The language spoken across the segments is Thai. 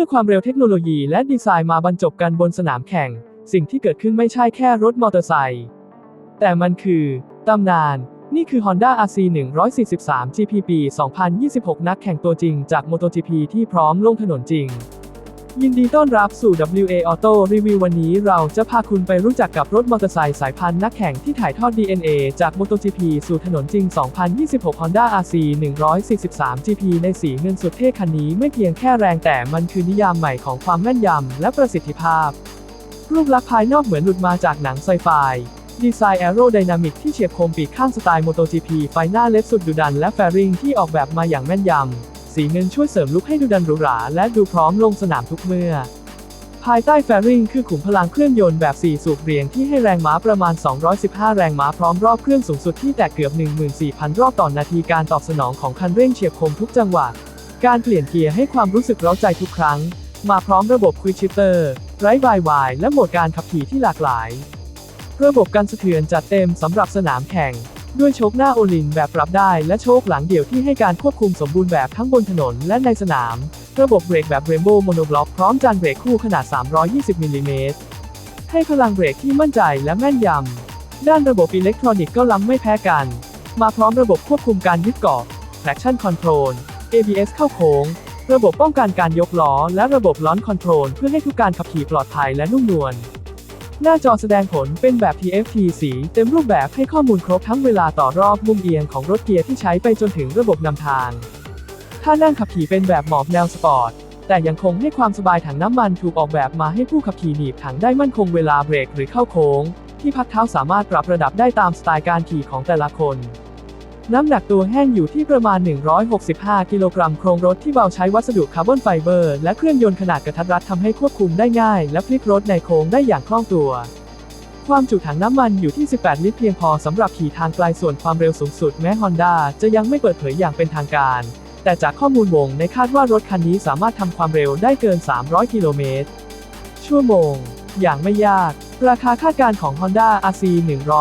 มื่อความเร็วเทคโนโลยีและดีไซน์มาบรรจบกันบนสนามแข่ง สิ่งที่เกิดขึ้นไม่ใช่แค่รถมอเตอร์ไซค์แต่มันคือตำนาน นี่คือ Honda RC 143 GP ปี 2026 นักแข่งตัวจริงจาก MotoGP ที่พร้อมลงถนนจริง ยินดีต้อนรับสู่ WA Auto Review วันนี้เราจะพาคุณไปรู้จักกับรถมอเตอร์ไซค์สายพันธุ์นักแข่งที่ถ่ายทอด DNA จาก MotoGP สู่ถนนจริง 2026 Honda RC 143 GP ในสีเงินสุดเท่คันนี้ไม่เพียงแค่แรงแต่มันคือนิยามใหม่ของความแม่นยำและประสิทธิภาพ รูปลักษณ์ภายนอกเหมือนหลุดมาจากหนังไซไฟดีไซน์แอโรไดนามิกที่เฉียบคมปีกข้างสไตล์ MotoGP ไฟหน้าเล็บสุดดุดันและแฟริงที่ออกแบบมาอย่างแม่นยำ สีเงินช่วยเสริมลุคให้ดูดันหรูหราและดูพร้อมลงสนามทุกเมื่อ ภายใต้แฟริงคือขุมพลังเครื่องยนต์แบบ 4 สูบเรียงที่ให้แรงม้าประมาณ 215 แรงม้าพร้อมรอบเครื่องสูงสุดที่แตะเกือบ 14,000 รอบต่อนนาทีการตอบสนองของคันเร่งเฉียบคมทุกจังหวะ การเปลี่ยนเกียร์ให้ความรู้สึกเร้าใจทุกครั้ง มาพร้อมระบบ Quick Shifter ไร้บายวายและโหมดการขับขี่ที่หลากหลาย ระบบกันสะเทือนจัดเต็มสำหรับสนามแข่ง ด้วยโชคหน้าโอลินแบบปรับได้และโชคหลังเดี่ยวที่ให้การควบคุมสมบูรณ์แบบทั้งบนถนนและในสนาม ระบบเบรกแบบ Rainbow Monoblock พร้อมจานเบรกคู่ขนาด 320มิลลิเมตรให้พลังเบรกที่มั่นใจและแม่นยำ ด้านระบบอิเล็กทรอนิกส์ก็ล้ำไม่แพ้กัน มาพร้อมระบบควบคุมการยึดเกาะ traction control ABS เข้าโค้ง ระบบป้องกันการยกล้อ และระบบล้อนคอนโทรลเพื่อให้ทุกการขับขี่ปลอดภัยและนุ่มนวล หน้าจอแสดงผลเป็นแบบ TFT สีเต็มรูปแบบให้ข้อมูลครบทั้งเวลาต่อรอบมุมเอียงของรถเกียร์ที่ใช้ไปจนถึงระบบนำทาง ถ้านั่งขับขี่เป็นแบบหมอบแนวสปอร์ต แต่ยังคงให้ความสบายถังน้ำมันถูกออกแบบมาให้ผู้ขับขี่หนีบถังได้มั่นคงเวลาเบรกหรือเข้าโค้ง ที่พักเท้าสามารถปรับระดับได้ตามสไตล์การขี่ของแต่ละคน น้ำหนักตัวแห้งอยู่ที่ประมาณ 165 กิโลกรัม โครงรถที่เบาใช้วัสดุคาร์บอนไฟเบอร์ และเครื่องยนต์ขนาดกระทัดรัดทำให้ควบคุมได้ง่าย และพลิกรถในโค้งได้อย่างคล่องตัว ความจุถังน้ำมันอยู่ที่ 18 ลิตรเพียงพอสำหรับขี่ทางไกลส่วนความเร็วสูงสุดแม้ Honda จะยังไม่เปิดเผยอย่างเป็นทางการ แต่จากข้อมูลวงในคาดว่ารถคันนี้สามารถทำความเร็วได้เกิน 300 กิโลเมตรชั่วโมง อย่างไม่ยาก ราคาคาดการณ์ของ Honda RC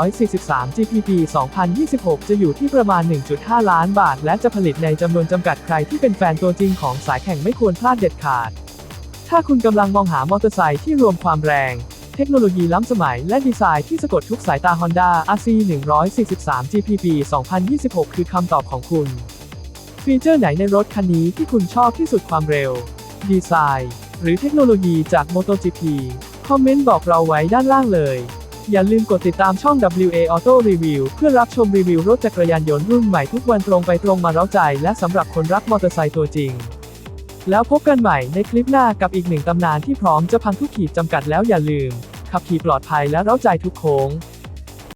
143 GPP 2026 จะอยู่ที่ประมาณ 1.5 ล้านบาท และจะผลิตในจำนวนจำกัดใครที่เป็นแฟนตัวจริงของสายแข่งไม่ควรพลาดเด็ดขาด ถ้าคุณกำลังมองหามอเตอร์ไซค์ที่รวมความแรง เทคโนโลยีล้ำสมัยและดีไซน์ที่สะกดทุกสายตา Honda RC 143 GPP 2026 คือคำตอบของคุณ ฟีเจอร์ไหนในรถคันนี้ที่คุณชอบที่สุดความเร็ว ดีไซน์ หรือเทคโนโลยีจาก MotoGP คอมเมนต์บอกเราไว้ด้านล่างเลย อย่าลืมกดติดตามช่อง WA Auto Review เพื่อรับชมรีวิวรถจักรยานยนต์รุ่นใหม่ทุกวันตรงไปตรงมาเร้าใจ และสำหรับคนรักมอเตอร์ไซค์ตัวจริง แล้วพบกันใหม่ในคลิปหน้ากับอีกหนึ่งตำนานที่พร้อมจะพังทุกขีดจำกัดแล้วอย่าลืม ขับขี่ปลอดภัยและเร้าใจทุกโค้ง